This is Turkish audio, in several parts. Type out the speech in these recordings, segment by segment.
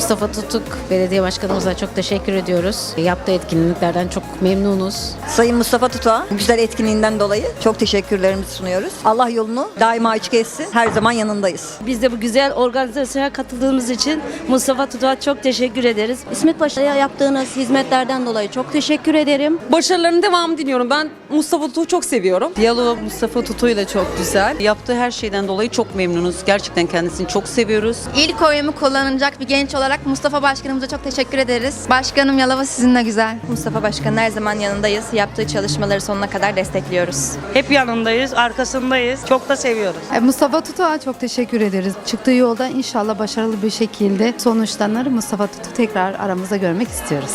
Mustafa Tutuk Belediye Başkanımıza çok teşekkür ediyoruz. Yaptığı etkinliklerden çok memnunuz. Sayın Mustafa Tutuk'a güzel etkinliğinden dolayı çok teşekkürlerimizi sunuyoruz. Allah yolunu daima açık etsin. Her zaman yanındayız. Biz de bu güzel organizasyona katıldığımız için Mustafa Tutuk'a çok teşekkür ederiz. İsmet Paşa'ya yaptığınız hizmetlerden dolayı çok teşekkür ederim. Başarılarının devamını diliyorum. Ben Mustafa Tuğ'u çok seviyorum. Diyalog Mustafa Tutu ile çok güzel. Yaptığı her şeyden dolayı çok memnunuz. Gerçekten kendisini çok seviyoruz. İlk oyumu kullanacak bir genç olarak Mustafa Başkanımıza çok teşekkür ederiz. Başkanım Yalova sizinle güzel. Mustafa Başkan'ın her zaman yanındayız. Yaptığı çalışmaları sonuna kadar destekliyoruz. Hep yanındayız, arkasındayız. Çok da seviyoruz. E, Mustafa Tutuk'a çok teşekkür ederiz. Çıktığı yolda inşallah başarılı bir şekilde sonuçlanır. Mustafa Tutuk'u tekrar aramızda görmek istiyoruz.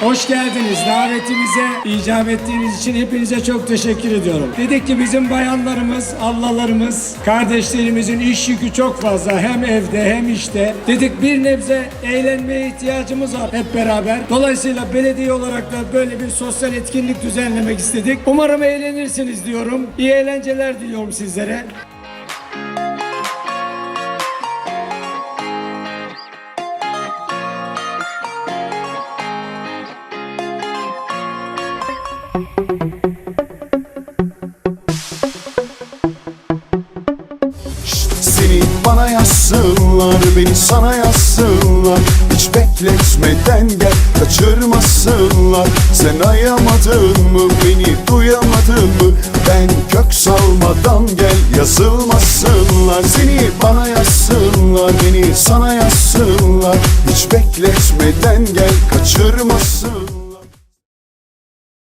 Hoş geldiniz. Davetimize icap ettiğiniz için hepinize çok teşekkür ediyorum. Dedik ki bizim bayanlarımız, ablalarımız, kardeşlerimizin iş yükü çok fazla. Hem evde hem işte. Dedik bir nebze eğlenmeye ihtiyacımız var hep beraber. Dolayısıyla belediye olarak da böyle bir sosyal etkinlik düzenlemek istedik. Umarım eğlenirsiniz diyorum. İyi eğlenceler diliyorum sizlere. Seni bana yazsınlar, beni sana yazsınlar. Hiç bekletmeden gel, kaçırmasınlar. Sen ayamadın mı, beni duyamadın mı? Ben kök salmadan gel, yazılmasınlar. Seni bana yazsınlar, beni sana yazsınlar. Hiç bekletmeden gel, kaçırmasınlar